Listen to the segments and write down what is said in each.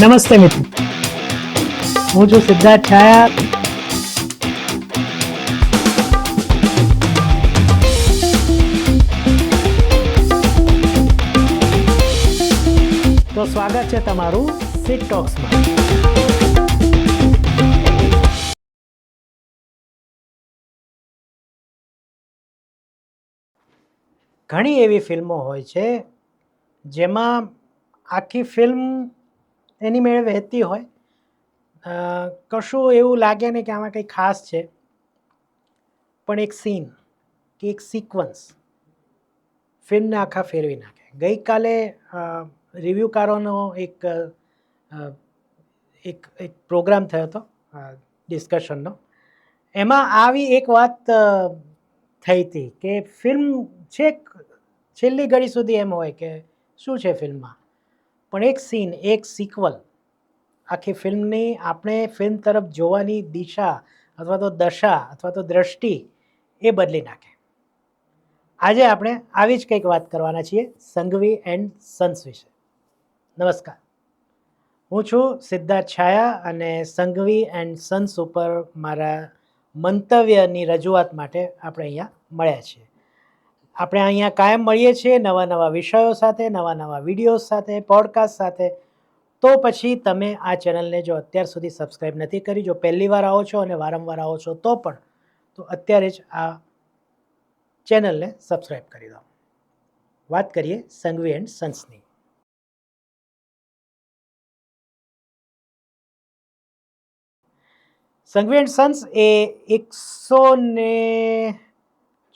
નમસ્તે મિત્રો. હું છું સિદ્ધાર્થ છાયા. તો સ્વાગત છે તમારું સિટ ટોક્સમાં ઘણી એવી ફિલ્મો હોય છે જેમાં આખી ફિલ્મ એની મેળે વહેતી હોય. કશું એવું લાગે નહીં કે આમાં કંઈ ખાસ છે. પણ એક સીન કે એક સિક્વન્સ ફિલ્મને આખા ફેરવી નાખે. ગઈકાલે રિવ્યુકારોનો એક એક એક પ્રોગ્રામ થયો હતો ડિસ્કશનનો એમાં આવી એક વાત થઈ હતી કે ફિલ્મ છેક, છેલ્લી ઘડી સુધી એમ હોય કે શું છે ફિલ્મમાં? પણ એક સીન એક સિક્વલ આખી ફિલ્મની આપણે ફિલ્મ તરફ જોવાની દિશા અથવા તો દશા અથવા તો દ્રષ્ટિ એ બદલી નાખે. આજે આપણે આવી જ કંઈક વાત કરવાના છીએ સંઘવી એન્ડ સન્સ વિશે. નમસ્કાર. હું છું સિદ્ધાર્થ છાયા અને સંઘવી એન્ડ સન્સ ઉપર મારા મંતવ્યની રજૂઆત માટે આપણે અહીંયા મળ્યા છીએ. આપણે અહીંયા કાયમ મળીએ છીએ નવા નવા વિષયો સાથે, નવા નવા વિડીયોઝ સાથે પોડકાસ્ટ સાથે. તો પછી તમે આ ચેનલને જો અત્યાર સુધી સબસ્ક્રાઈબ નથી કરી, જો પહેલી વાર આવો છો અને વારંવાર આવો છો, તો પણ, તો અત્યારે જ આ ચેનલને સબસ્ક્રાઈબ કરી દો. વાત કરીએ સંઘવી એન્ડ સન્સની સંઘવી એન્ડ સન્સ એ એકસો ને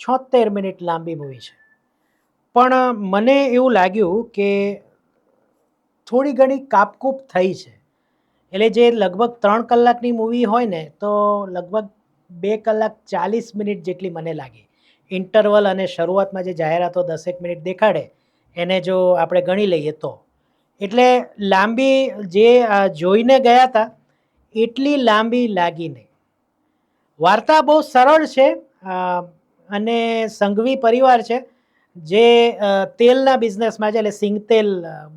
છોતેર મિનિટ લાંબી મૂવી છે. પણ મને એવું લાગ્યું કે થોડી ઘણી કાપકૂપ થઈ છે. એટલે જે લગભગ ત્રણ કલાકની મૂવી હોય ને, તો લગભગ બે કલાક ચાલીસ મિનિટ જેટલી મને લાગી. ઇન્ટરવલ અને શરૂઆતમાં જે જાહેરાતો દસેક મિનિટ દેખાડે, એને જો આપણે ગણી લઈએ તો. એટલે લાંબી જે જોઈને ગયા હતા એટલી લાંબી લાગી નહીં. વાર્તા બહુ સરળ છે. અને સંઘવી પરિવાર છે, જે તેલના બિઝનેસમાં છે, એટલે સિંગતેલ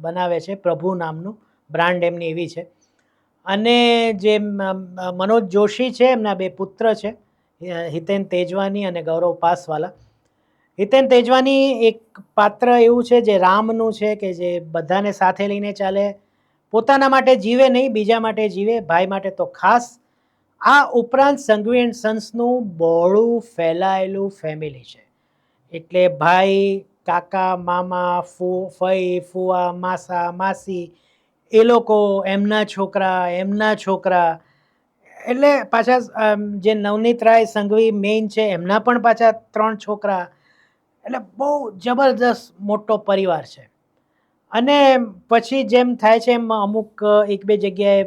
બનાવે છે, પ્રભુ નામનું બ્રાન્ડ એમની એવી છે. અને જે મનોજ જોશી છે, એમના બે પુત્ર છે હિતેન તેજવાની અને ગૌરવ પાસવાલા. હિતેન તેજવાની એક પાત્ર એવું છે, જે રામનું છે, કે જે બધાને સાથે લઈને ચાલે, પોતાના માટે જીવે નહીં, બીજા માટે જીવે, ભાઈ માટે તો ખાસ આ ઉપરાંત સંઘવી એન્ડ સન્સનું બહોળું ફેલાયેલું ફેમિલી છે. એટલે ભાઈ, કાકા, મામા, ફૂ, ફઈ, ફુવા, માસા, માસી, એ લોકો, એમના છોકરા એમના છોકરા. એટલે પાછા જે નવનીત રાય સંઘવી મેઇન છે, એમના પણ પાછા ત્રણ છોકરા. એટલે બહુ જબરદસ્ત મોટો પરિવાર છે. અને પછી જેમ થાય છે એમ અમુક એક બે જગ્યાએ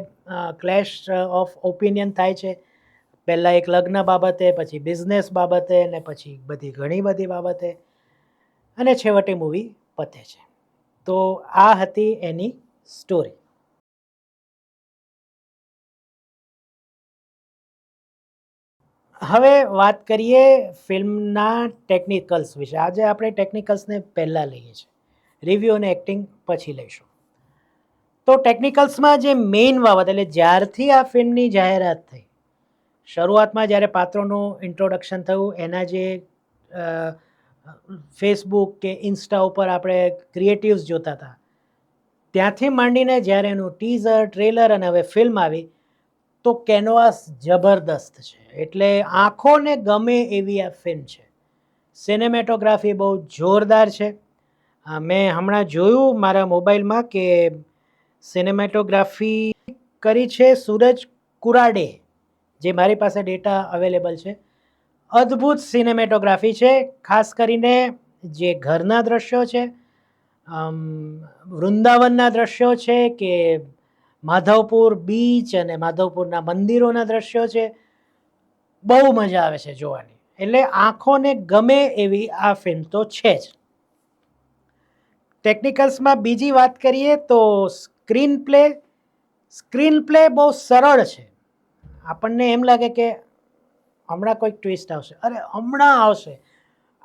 ક્લેશ ઓફ ઓપિનિયન થાય છે. પહેલાં એક લગ્ન બાબતે, પછી બિઝનેસ બાબતે ને પછી બધી ઘણી બધી બાબતે. અને છેવટે મૂવી પતે છે. તો આ હતી એની સ્ટોરી હવે વાત કરીએ ફિલ્મના ટેકનિકલ્સ વિશે. આજે આપણે ટેકનિકલ્સને પહેલાં લઈએ છીએ. રિવ્યૂ અને એક્ટિંગ પછી લઈશું. તો ટેકનિકલ્સમાં જે મેઇન બાબત, એટલે જ્યારથી આ ફિલ્મની જાહેરાત થઈ, શરૂઆતમાં જ્યારે પાત્રોનું ઇન્ટ્રોડક્શન થયું, એના જે ફેસબુક કે ઇન્સ્ટા ઉપર આપણે ક્રિએટિવ્સ જોતા હતા, ત્યાંથી માંડીને જ્યારે એનું ટીઝર ટ્રેલર અને હવે ફિલ્મ આવી, તો કેનવાસ જબરદસ્ત છે. એટલે આંખોને ગમે એવી આ ફિલ્મ છે. સિનેમેટોગ્રાફી બહુ જોરદાર છે. મેં હમણાં જોયું મારા મોબાઈલમાં કે સિનેમેટોગ્રાફી કરી છે સૂરજ કુરાડે, જે મારી પાસે ડેટા અવેલેબલ છે. અદ્ભુત સિનેમેટોગ્રાફી છે, ખાસ કરીને જે ઘરના દ્રશ્યો છે વૃંદાવનના દ્રશ્યો છે કે માધવપુર બીચ અને માધવપુરના મંદિરોના દ્રશ્યો છે. બહુ મજા આવે છે જોવાની. એટલે આંખોને ગમે એવી આ ફિલ્મ તો છે જ. ટેકનિકલ્સમાં બીજી વાત કરીએ તો સ્ક્રીન પ્લે સ્ક્રીન પ્લે બહુ સરળ છે. આપણને એમ લાગે કે હમણાં કોઈક ટ્વિસ્ટ આવશે. અરે, હમણાં આવશે.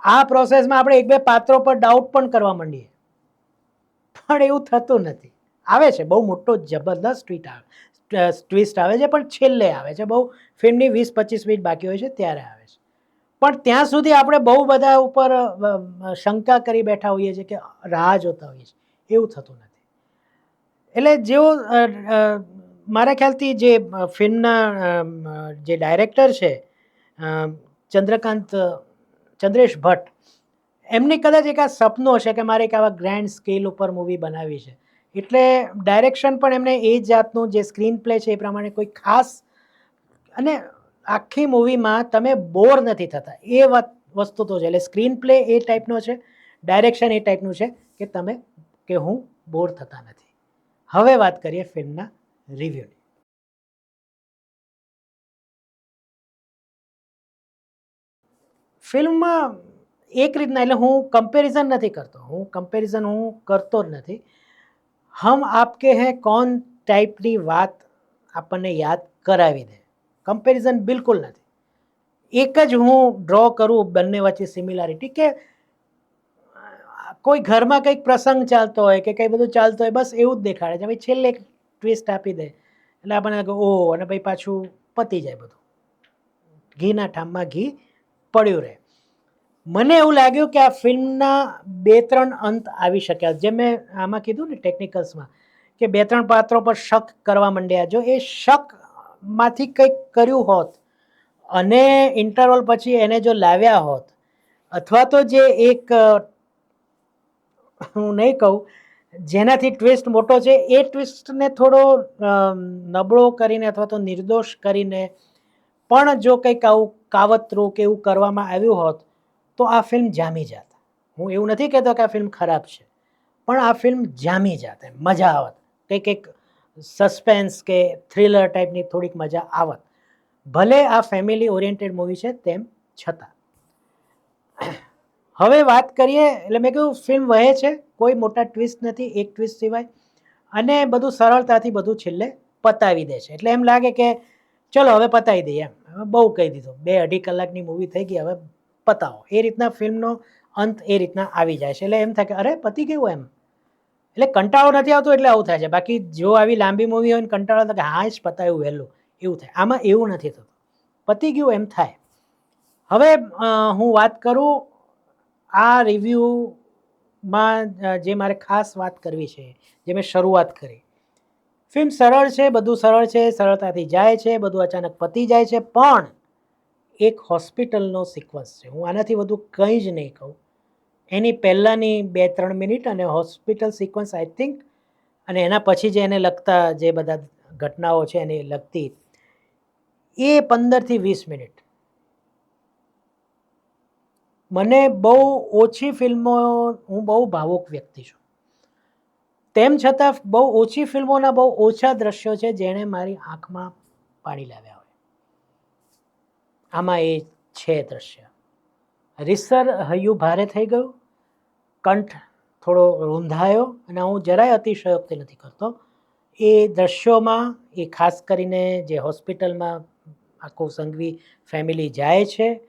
આ પ્રોસેસમાં આપણે એક બે પાત્રો પર ડાઉટ પણ કરવા માંડીએ. પણ એવું થતું નથી. આવે છે, બહુ મોટો જબરદસ્ત ટ્વીટ આવે ટ્વિસ્ટ આવે છે, પણ છેલ્લે આવે છે. બહુ ફિલ્મની વીસ પચીસ મિનિટ બાકી હોય છે, ત્યારે આવે છે. પણ ત્યાં સુધી આપણે બહુ બધા ઉપર શંકા કરી બેઠા હોઈએ છીએ કે રાહ જોતા હોઈએ છીએ. એવું થતું નથી. એટલે જેઓ મારા ખ્યાલથી જે ફિલ્મના જે ડાયરેક્ટર છે ચંદ્રકાંત ચંદ્રેશ ભટ્ટ, એમની કદાચ એક આ સપનું હશે કે મારે એક આવા ગ્રેન્ડ સ્કેલ ઉપર મૂવી બનાવી છે. એટલે ડાયરેક્શન પણ એમને એ જાતનું જે સ્ક્રીન પ્લે છે એ પ્રમાણે કોઈ ખાસ, અને આખી મૂવીમાં તમે બોર નથી થતા. એ વાત, વસ્તુ તો છે. એટલે સ્ક્રીન પ્લે એ ટાઈપનો છે, ડાયરેક્શન એ ટાઈપનું છે કે તમે, કે હું બોર થતા નથી. હવે વાત કરીએ ફિલ્મના રિવ્યૂની ફિલ્મમાં એક રીતના એટલે હું કમ્પેરિઝન નથી કરતો. હું કમ્પેરિઝન હું કરતો જ નથી. હમ આપકે હે કોણ ટાઈપની વાત આપણને યાદ કરાવી દે? કમ્પેરિઝન બિલકુલ નથી. એક જ હું ડ્રો કરું બંને વચ્ચે સિમિલારિટી કે અ, કોઈ ઘરમાં કંઈક પ્રસંગ ચાલતો હોય કે કંઈ બધું ચાલતું હોય, બસ એવું જ દેખાડે છે. ભાઈ છેલ્લે એક ટ્વિસ્ટ આપી દે. એટલે આપણને લાગે ઓ અને ભાઈ પાછું પતી જાય બધું. ઘીના ઠામમાં ઘી પડ્યું રહે. મને એવું લાગ્યું કે આ ફિલ્મના બે ત્રણ અંત આવી શક્યા જે મેં આમાં કીધું ને ટેકનિકલ્સમાં કે બે ત્રણ પાત્રો પર શક કરવા માંડ્યા. જો એ શકમાંથી કંઈક કર્યું હોત અને ઇન્ટરવલ પછી એને જો લાવ્યા હોત, અથવા તો જે એક હું નહીં કહું, જેનાથી ટ્વિસ્ટ મોટો છે, એ ટ્વિસ્ટને થોડો નબળો કરીને અથવા તો નિર્દોષ કરીને પણ જો કંઈક આવું કાવતરું કે એવું કરવામાં આવ્યું હોત, તો આ ફિલ્મ જામી જાત. હું એવું નથી કહેતો કે આ ફિલ્મ ખરાબ છે, પણ આ ફિલ્મ જામી જાત મજા આવત. કંઈક એક સસ્પેન્સ કે થ્રિલર ટાઈપની થોડીક મજા આવત. ભલે આ ફેમિલી ઓરિએન્ટેડ મૂવી છે તેમ છતાં. હવે વાત કરીએ, એટલે મેં કહ્યું ફિલ્મ વહે છે, કોઈ મોટા ટ્વિસ્ટ નથી, એક ટ્વિસ્ટ સિવાય. અને બધું સરળતાથી બધું છેલ્લે પતાવી દે છે. એટલે એમ લાગે કે ચલો હવે પતાવી દઈએ એમ. બહુ કહી દીધું. બે અઢી કલાકની મૂવી થઈ ગઈ, હવે પતાવો. એ રીતના ફિલ્મનો અંત એ રીતના આવી જાય છે. એટલે એમ થાય કે અરે, પતી ગયું એમ. એટલે કંટાળો નથી આવતો એટલે આવું થાય છે. બાકી જો આવી લાંબી મૂવી હોય ને કંટાળો થાય કે હા જ પતાવ્યું વહેલું. એવું થાય. આમાં એવું નથી થતું. પતી ગયું એમ થાય. હવે હું વાત કરું આ રિવ્યૂમાં જે મારે ખાસ વાત કરવી છે, જે મેં શરૂઆત કરી. ફિલ્મ સરળ છે, બધું સરળ છે, સરળતાથી જાય છે, બધું અચાનક પતી જાય છે, પણ એક હોસ્પિટલનો સિક્વન્સ છે. હું આનાથી વધુ કંઈ જ નહીં કહું. એની પહેલાંની બે ત્રણ મિનિટ અને હોસ્પિટલ સિક્વન્સ આઈ થિંક અને એના પછી જે એને લગતા જે બધા ઘટનાઓ છે, એને લગતી, એ પંદરથી વીસ મિનિટ. મને બહુ ઓછી ફિલ્મો, હું બહુ ભાવુક વ્યક્તિ છું. તેમ છતાં બહુ ઓછી ફિલ્મોના બહુ ઓછા દ્રશ્યો છે જેણે મારી આંખમાં પાણી લાવ્યા હોય. આમાં એ છે દ્રશ્ય. રીસર હૈયું ભારે થઈ ગયું. કંઠ થોડો રૂંધાયો અને હું જરાય અતિશયોક્તિ નથી કરતો. એ દ્રશ્યોમાં, એ ખાસ કરીને જે હોસ્પિટલમાં આખું સંઘવી ફેમિલી જાય છે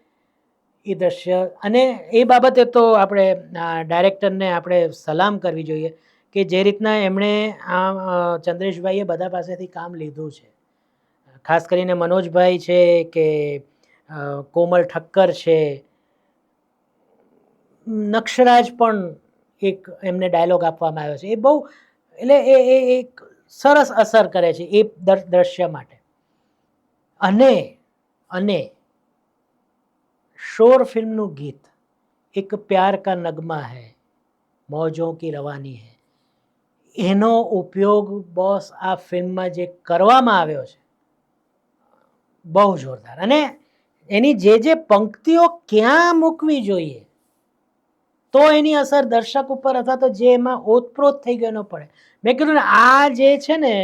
એ દ્રશ્ય. અને એ બાબતે તો આપણે ડાયરેક્ટરને આપણે સલામ કરવી જોઈએ કે જે રીતના એમણે આ ચંદ્રેશભાઈએ બધા પાસેથી કામ લીધું છે. ખાસ કરીને મનોજભાઈ છે કે કોમલ ઠક્કર છે. નક્ષરાજ પણ એક એમને ડાયલોગ આપવામાં આવ્યો છે. એ બહુ, એટલે એ એ એક સરસ અસર કરે છે એ દર- દ્રશ્ય માટે. અને અને શોર ફિલ્મનું ગીત એક પ્યાર કા નગમા હૈ મોજો કી રવાની હૈ એનો ઉપયોગ બોસ આ ફિલ્મમાં જે કરવામાં આવ્યો છે બહુ જોરદાર અને એની જે જે પંક્તિઓ ક્યાં મૂકવી જોઈએ તો એની અસર દર્શક ઉપર અથવા તો જે એમાં ઓતપ્રોત થઈ ગયો ન પડે મેં કીધું ને આ જે છે ને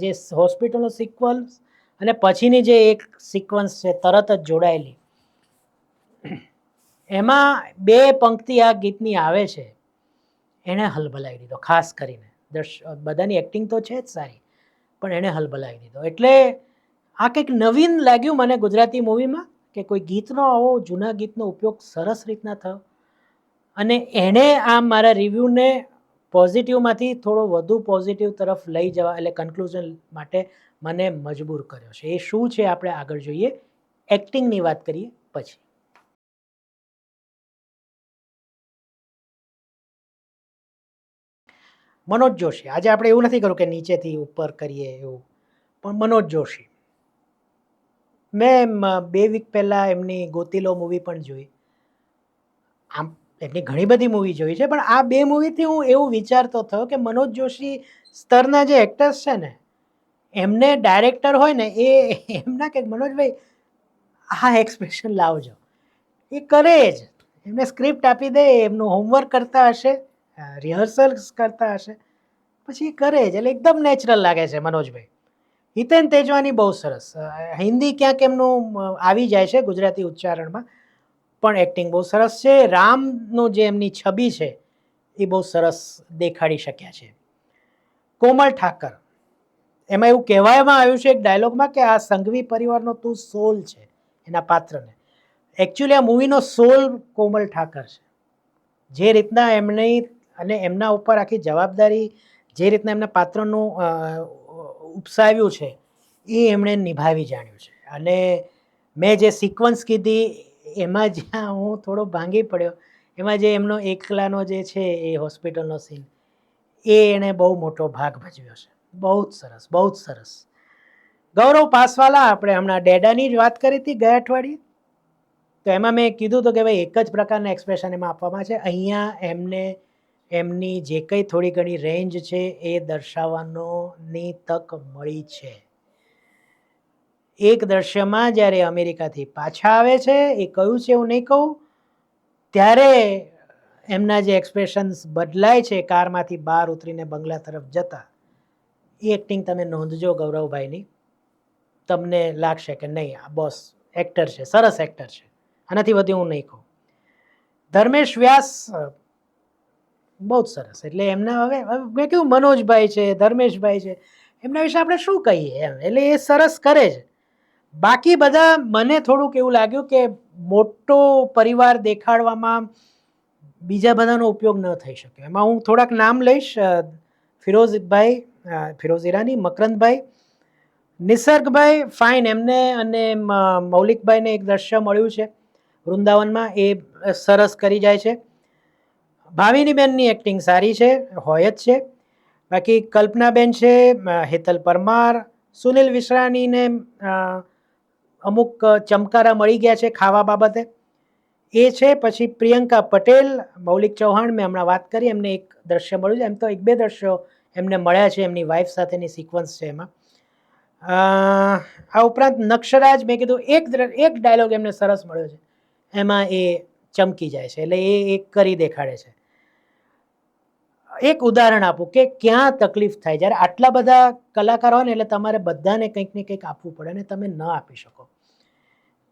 જે હોસ્પિટલનો સિક્વન્સ અને પછીની જે એક સિક્વન્સ છે તરત જ જોડાયેલી એમાં બે પંક્તિ આ ગીતની આવે છે. એણે હલબલાવી દીધો, ખાસ કરીને. દર્શ, બધાની એક્ટિંગ તો છે જ સારી, પણ એણે હલબલાવી દીધો. એટલે આ કંઈક નવીન લાગ્યું મને ગુજરાતી મૂવીમાં કે કોઈ ગીતનો આવો જૂના ગીતનો ઉપયોગ સરસ રીતના થયો. અને એણે આ મારા રિવ્યૂને પોઝિટિવમાંથી થોડો વધુ પોઝિટિવ તરફ લઈ જવા, એટલે કન્ક્લુઝન માટે મને મજબૂર કર્યો છે. એ શું છે આપણે આગળ જોઈએ. એક્ટિંગની વાત કરીએ, પછી. મનોજ જોશી. આજે આપણે એવું નથી કર્યું કે નીચેથી ઉપર કરીએ એવું. પણ મનોજ જોશી. મેં બે વીક પહેલાં એમની ગોતીલો મૂવી પણ જોઈ. આમ, એમની ઘણી બધી મૂવી જોઈ છે, પણ આ બે મૂવીથી હું એવું વિચારતો થયો કે મનોજ જોશી સ્તરના જે એક્ટર્સ છે ને, એમને ડાયરેક્ટર હોય ને, એ એમના કે મનોજભાઈ આ એક્સપ્રેશન લાવજો. એ કરે જ. એમને સ્ક્રિપ્ટ આપી દે, એમનું હોમવર્ક કરતા હશે. રિહર્સલ્સ કરતા હશે. પછી કરે જ, એટલે એકદમ નેચરલ લાગે છે મનોજભાઈ. હિતેન તેજવાની બહુ સરસ. હિન્દી ક્યાંક એમનું આવી જાય છે ગુજરાતી ઉચ્ચારણમાં, પણ એક્ટિંગ બહુ સરસ છે. રામનું જે એમની છબી છે, એ બહુ સરસ દેખાડી શક્યા છે. કોમલ ઠાકર. એમાં એવું કહેવામાં આવ્યું છે એક ડાયલોગમાં કે આ સંઘવી પરિવારનો તું સોલ છે, એના પાત્રને. એકચ્યુઅલી આ મૂવીનો સોલ કોમલ ઠાકર છે. જે રીતના એમની અને એમના ઉપર આખી જવાબદારી જે રીતના એમના પાત્રનું ઉપસાવ્યું છે, એ એમણે નિભાવી જાણ્યું છે. અને મેં જે સિક્વન્સ કીધી, એમાં જ્યાં હું થોડો ભાંગી પડ્યો. એમાં જે એમનો એકલાનો જે છે એ હોસ્પિટલનો સીન એ એણે બહુ મોટો ભાગ ભજવ્યો છે. બહુ જ સરસ, બહુ જ સરસ. ગૌરવ પાસવાલા, આપણે હમણાં ડેડાની જ વાત કરી હતી ગયા અઠવાડિયે? તો એમાં મેં કીધું હતું કે ભાઈ એક જ પ્રકારના એક્સપ્રેશન એમાં આપવામાં છે. અહીંયા એમને એમની જે કંઈ થોડી ઘણી રેન્જ છે એ દર્શાવવાનોની તક મળી છે. એક દ્રશ્યમાં જ્યારે અમેરિકાથી પાછા આવે છે, એ કયું છે એવું નહીં કહું, ત્યારે એમના જે એક્સપ્રેશન્સ બદલાય છે, કારમાંથી બહાર ઉતરીને બંગલા તરફ જતા, એ એક્ટિંગ તમે નોંધજો ગૌરવભાઈની. તમને લાગશે કે નહીં, આ બોસ એક્ટર છે, સરસ એક્ટર છે. આનાથી વધુ હું નહીં કહું. ધર્મેશ વ્યાસ બહુ જ સરસ. એટલે એમના હવે મેં કેવું મનોજભાઈ છે, ધર્મેશભાઈ છે, એમના વિશે આપણે શું કહીએ એમ? એટલે એ સરસ કરે છે. બાકી બધા મને થોડુંક એવું લાગ્યું કે મોટો પરિવાર દેખાડવામાં બીજા બધાનો ઉપયોગ ન થઈ શક્યો એમાં હું થોડાક નામ લઈશ. ફિરોઝભાઈ ફિરોઝ ઈરાની, મકરંદભાઈ, નિસર્ગભાઈ, ફાઇન, એમને અને મૌલિકભાઈને એક દ્રશ્ય મળ્યું છે. વૃંદાવનમાં એ સરસ કરી જાય છે. ભાવિની બેનની એક્ટિંગ સારી છે, હોય જ છે. બાકી કલ્પનાબેન છે હેતલ પરમાર, સુનિલ વિશ્રાણીને અમુક ચમકારા મળી ગયા છે ખાવા બાબતે. એ છે, પછી પ્રિયંકા પટેલ, મૌલિક ચૌહાણ, મેં હમણાં વાત કરી, એમને એક દ્રશ્ય મળ્યું છે. એમ તો એક બે દ્રશ્યો એમને મળ્યા છે, એમની વાઇફ સાથેની સિક્વન્સ છે એમાં. આ ઉપરાંત નક્ષરાજ મેં કીધું, એક એક ડાયલોગ એમને સરસ મળ્યો છે. એમાં એ ચમકી જાય છે, એટલે એ એક કરી દેખાડે છે. એક ઉદાહરણ આપું કે ક્યાં તકલીફ થાય, જ્યારે આટલા બધા કલાકાર હોય ને, એટલે તમારે બધાને કંઈક ને કંઈક આપવું પડે અને તમે ન આપી શકો.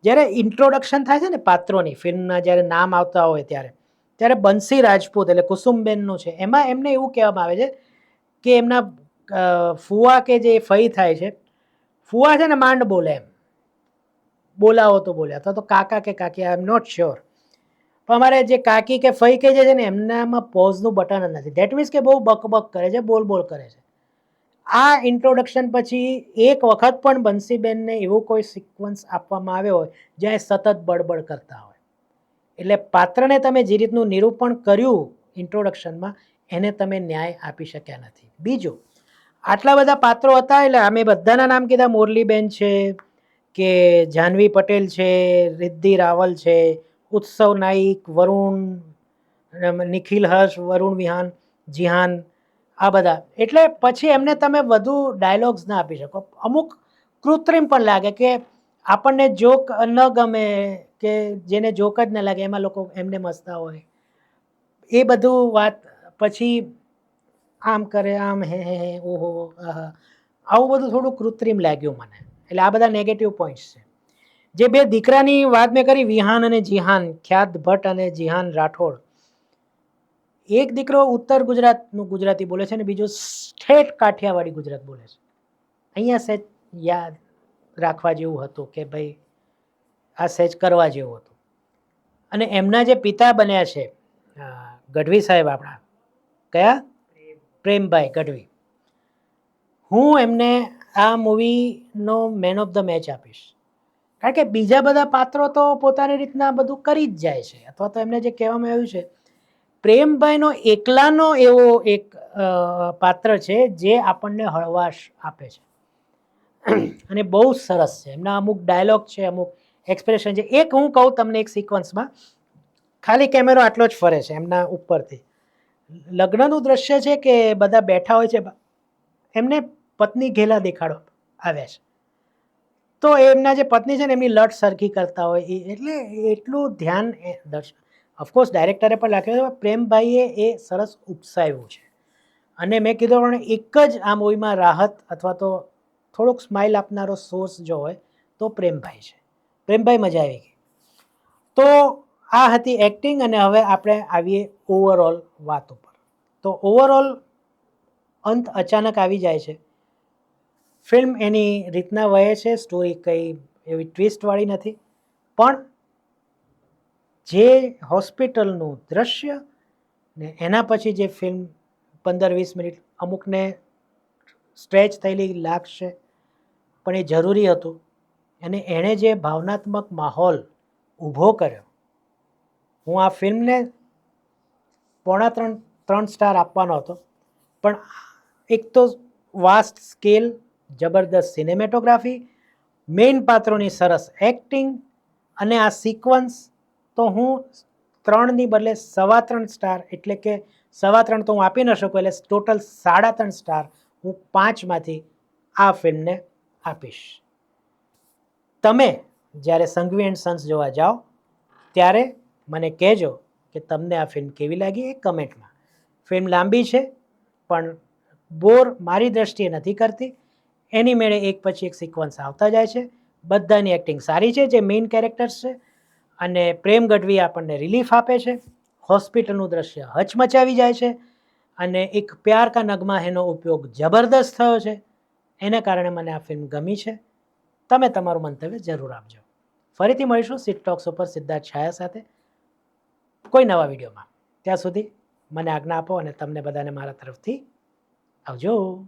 જ્યારે ઇન્ટ્રોડક્શન થાય છે ને પાત્રોની, ફિલ્મના જ્યારે નામ આવતા હોય ત્યારે ત્યારે બંસી રાજપૂત એટલે કુસુમબેનનું છે, એમાં એમને એવું કહેવામાં આવે છે કે એમના ફુવા કે જે ફઈ થાય છે, ફુવા છે ને માંડ બોલે એમ. બોલાવો તો બોલે, અથવા તો કાકા કે કાકી આઈ એમ નોટ શ્યોર પણ અમારે જે કાકી કે ફઈ કે છે ને, એમનામાં પોઝનું બટન જ નથી. દેટ મીન્સ કે બહુ બકબક કરે છે બોલ બોલ કરે છે. આ ઇન્ટ્રોડક્શન પછી એક વખત પણ બંસીબેનને એવો કોઈ સિક્વન્સ આપવામાં આવ્યો હોય, જ્યાં એ સતત બડબડ કરતા હોય. એટલે પાત્રને તમે જે રીતનું નિરૂપણ કર્યું ઇન્ટ્રોડક્શનમાં એને તમે ન્યાય આપી શક્યા નથી. બીજું, આટલા બધા પાત્રો હતા, એટલે અમે બધાના નામ કીધા. મોરલીબેન છે, કે જાહ્નવી પટેલ છે, રિદ્ધિ રાવલ છે ઉત્સવ નાઈક, વરુણ નિખિલ, હર્ષ, વરુણ વિહાન, જીહાન, આ બધા. એટલે પછી એમને તમે વધુ ડાયલોગ્સ ના આપી શકો. અમુક કૃત્રિમ પણ લાગે કે આપણને જોક ન ગમે કે જેને જોક જ ન લાગે, એમાં લોકો એમને મસ્તા હોય. એ બધું વાત પછી આમ કરે, આમ હે હે હે, ઓહો. આવું બધું થોડું કૃત્રિમ લાગ્યું મને. એટલે આ બધા નેગેટિવ પોઈન્ટ્સ છે. જે બે દીકરાની વાત મેં કરી, વિહાન અને જીહાન, ખ્યાત ભટ્ટ અને જીહાન રાઠોડ. એક દીકરો ઉત્તર ગુજરાતનું ગુજરાતી બોલે છે અને બીજો ઠેઠ કાઠિયાવાડી ગુજરાત બોલે છે. અહીંયા સહેજ યાદ રાખવા જેવું હતું કે ભાઈ આ સહેજ કરવા જેવું હતું. અને એમના જે પિતા બન્યા છે ગઢવી સાહેબ આપણા. કયા? પ્રેમભાઈ ગઢવી. હું એમને આ મૂવીનો મેન ઓફ ધ મેચ આપીશ. કારણ કે બીજા બધા પાત્રો તો પોતાની રીતના બધું કરી જ જાય છે. અથવા તો એમને જે કહેવામાં આવ્યું છે, પ્રેમભાઈનો એકલાનો એવો એક પાત્ર છે જે આપણને હળવાશ આપે છે. અને બહુ સરસ છે. એમના અમુક ડાયલોગ છે, અમુક એક્સપ્રેશન છે. એક હું કહું તમને એક સિક્વન્સમાં, ખાલી કેમેરો આટલો જ ફરે છે એમના ઉપરથી. લગ્નનું દ્રશ્ય છે કે બધા બેઠા હોય છે, એમને પત્ની ઘેલા દેખાડો આવ્યા છે. તો એમના જે પત્ની છે ને, એમની લટ સરખી કરતા હોય. એટલે એટલું ધ્યાન દર્શન. ઓફકોર્સ ડાયરેક્ટરે પણ લખ્યું છે પ્રેમભાઈએ એ સરસ ઉપસાવ્યું છે. અને મેં કીધું પણ એક જ આ મૂવીમાં રાહત અથવા તો થોડોક સ્માઇલ આપનારો સોર્સ જો હોય, તો પ્રેમભાઈ છે. પ્રેમભાઈ મજા આવી ગઈ. તો આ હતી એક્ટિંગ અને હવે આપણે આવીએ ઓવરઓલ વાત ઉપર તો ઓવરઓલ અંત અચાનક આવી જાય છે. ફિલ્મ એની રીતના વહે છે સ્ટોરી કંઈ એવી ટ્વિસ્ટવાળી નથી. પણ જે હોસ્પિટલનું દ્રશ્ય ને એના પછી જે ફિલ્મ પંદર વીસ મિનિટ અમુકને સ્ટ્રેચ થયેલી લાગશે, પણ એ જરૂરી હતું. અને એણે જે ભાવનાત્મક માહોલ ઊભો કર્યો, હું આ ફિલ્મને પોણા ત્રણ ત્રણ સ્ટાર આપવાનો હતો. પણ એક તો વાસ્ટ સ્કેલ જબરદસ્ત સિનેમેટોગ્રાફી મેઇન પાત્રોની સરસ એક્ટિંગ અને આ સિક્વન્સ તો હું ત્રણની બદલે સવા ત્રણ સ્ટાર એટલે કે સવા ત્રણ તો હું આપી ન શકું એટલે ટોટલ સાડા ત્રણ સ્ટાર હું પાંચમાંથી આ ફિલ્મને આપીશ. તમે જ્યારે સંઘવી એન્ડ સન્સ જોવા જાઓ, ત્યારે મને કહેજો કે તમને આ ફિલ્મ કેવી લાગી એ કમેન્ટમાં ફિલ્મ લાંબી છે, પણ બોર મારી દ્રષ્ટિએ નથી કરતી. એની મેળે એક પછી એક સિક્વન્સ આવતા જાય છે. બધાની એક્ટિંગ સારી છે, જે મેઇન કેરેક્ટર્સ છે. અને પ્રેમ ગઢવી આપણને રિલીફ આપે છે. હોસ્પિટલનું દ્રશ્ય હચમચાવી જાય છે. અને એક પ્યાર કા નગમા એનો ઉપયોગ જબરદસ્ત થયો છે. એને કારણે મને આ ફિલ્મ ગમી છે. તમે તમારું મંતવ્ય જરૂર આપજો. ફરીથી મળીશું સિટ ટોક્સ ઉપર સિદ્ધાર્થ છાયા સાથે કોઈ નવા વિડીયોમાં. ત્યાં સુધી મને આજ્ઞા આપો અને તમને બધાને મારા તરફથી આવજો.